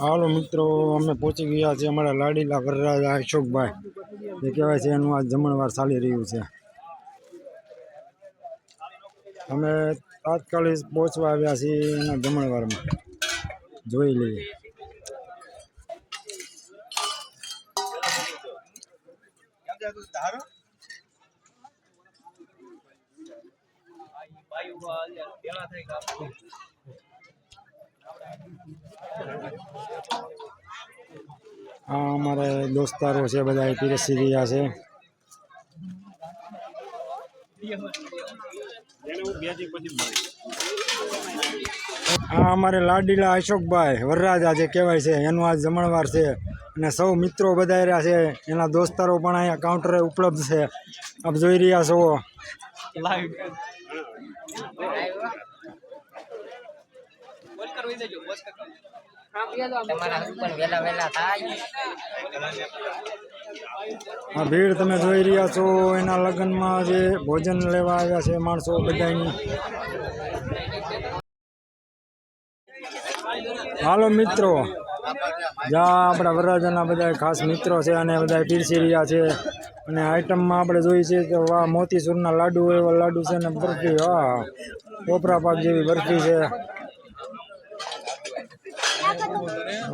હાલો મિત્રો, અમે પહોંચી ગયા છીએ અમારા લાડીલા વરરાજા અશોકભાઈ. જે કહેવાય છે એનું આ જમણવાર ચાલી રહ્યું છે. અમે તાત્કાલિક પહોંચવા આવ્યા છીએ એના જમણવારમાં. જોઈ લઈએ. આ અમારે દોસ્તારો છે, બધા પીરસી રહ્યા છે. આ અમારે લાડીલા અશોકભાઈ વરરાજા જે કહેવાય છે, એનું આ જમણવાર છે. અને સૌ મિત્રો બધા રહ્યા છે, એના દોસ્તારો પણ અહીંયા કાઉન્ટરે ઉપલબ્ધ છે. આપ જોઈ રહ્યા છો. તમારા આ ભીડ તમે જોઈ રહ્યા છો, એના લગ્નમાં જે ભોજન લેવા આવ્યા છે માણસો બધાની હાલો મિત્રો જ્યાં આપણા વરરાજાના બધા ખાસ મિત્રો છે અને બધા પીરસી રહ્યા છે. અને આઈટમમાં આપણે જોઈએ છીએ કે વાહ, મોતીસૂરના લાડુ એવા લાડુ છે ને બરફી વાહ કોપરા પાક જેવી બરફી છે.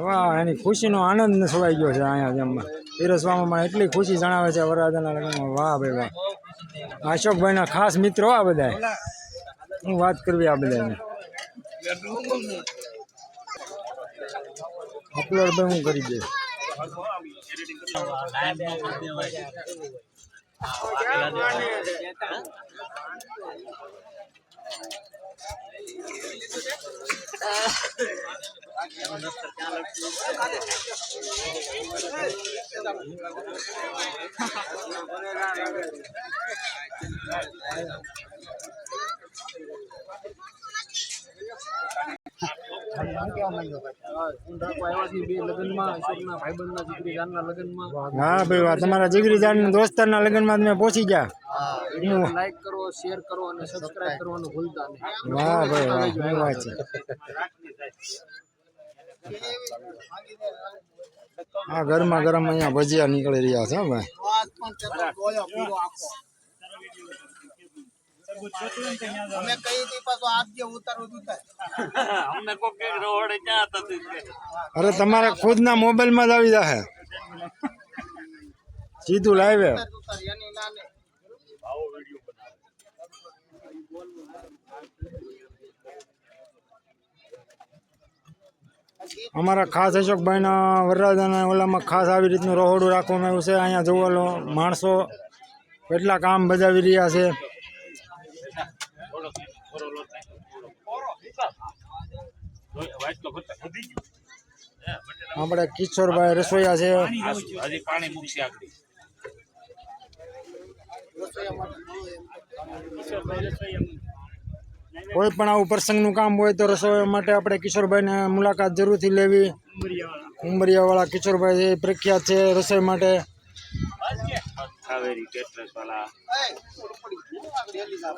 વાહ, એની ખુશીનો આનંદ ને છવાઈ ગયો છે અહીંયા જેમ. પીરસવામાં એટલી ખુશી જણાવે છે વરરાજાના લગ્નમાં. વાહ ભાઈ વાહ. અશોકભાઈના ખાસ મિત્રો આ બધા હું વાત કરવી આ બધાને અપલોડ ભાઈ હું કરી દઈશ. હા ભાઈ તમારા જીગરી જાન દોસ્તારના લગ્નમાં તમે પહોંચી ગયા? લાઈક કરો શેર કરો અને સબસ્ક્રાઇબ કરવાનું ભૂલતા નહીં. વાહ ભાઈ વાહ વાત છે. આ ગરમા ગરમ અહીંયા ભજીયા નીકળી રહ્યા છે ભાઈ. અમે કઈ દી પાછો આપજે ઉતારો ઉતાર અરે તમારા ખુદના મોબાઈલમાં જ આવી જશે સીધું લાઈવ ઉતાર એની નાને અમારા ખાસ અશોકભાઈના વરરાજાના ઓલામાં ખાસ આવી રીતનું રહોડું રાખવામાં આવ્યું છે. અહીંયા જોવાલો માણસો કેટલા કામ બજાવી રહ્યા છે. આપણે કિશોરભાઈ રસોઈયા છે. આગળ કોઈ પણ આવું પ્રસંગનું કામ હોય તો રસોઈ માટે આપણે કિશોરભાઈને મુલાકાત જરૂરથી લેવી. ઉમરિયાવાળા કિશોરભાઈ એ પ્રખ્યાત છે રસોઈ માટે.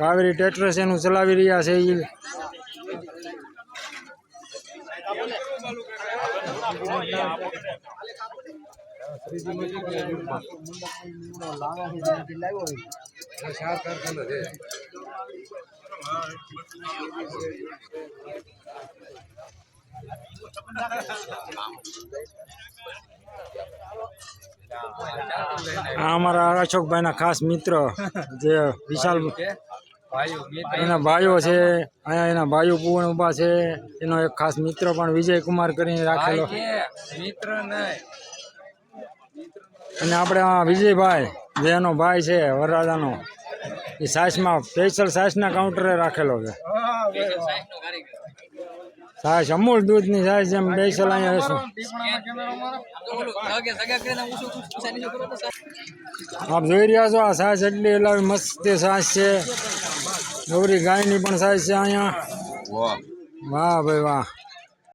કાવેરી ટેટ્રસ એનું ચલાવી રહ્યા છે એ આ અમારા અશોકભાઈના ખાસ મિત્ર જે વિશાલ એના ભાઈઓ છે અહીંયા એના ભાઈઓ પૂર્ણ ઊભા છે એનો એક ખાસ મિત્ર પણ વિજય કુમાર કરીને રાખેલો. મિત્ર અને આપણે આ વિજયભાઈ જે એનો ભાઈ છે વરરાજાનો. એ સાસમાં સ્પેશિયલ સાસના કાઉન્ટરે રાખેલો છે. સાસ અમૂલ દૂધની સાસ જેમ સ્પેશિયલ અહીંયા હશું. આપ જોઈ રહ્યા છો આ સાસ એટલી એટલે મસ્ત સાસ છે. ગૌરી ગાયની પણ સાસ છે અહીંયા. વાહ ભાઈ વાહ.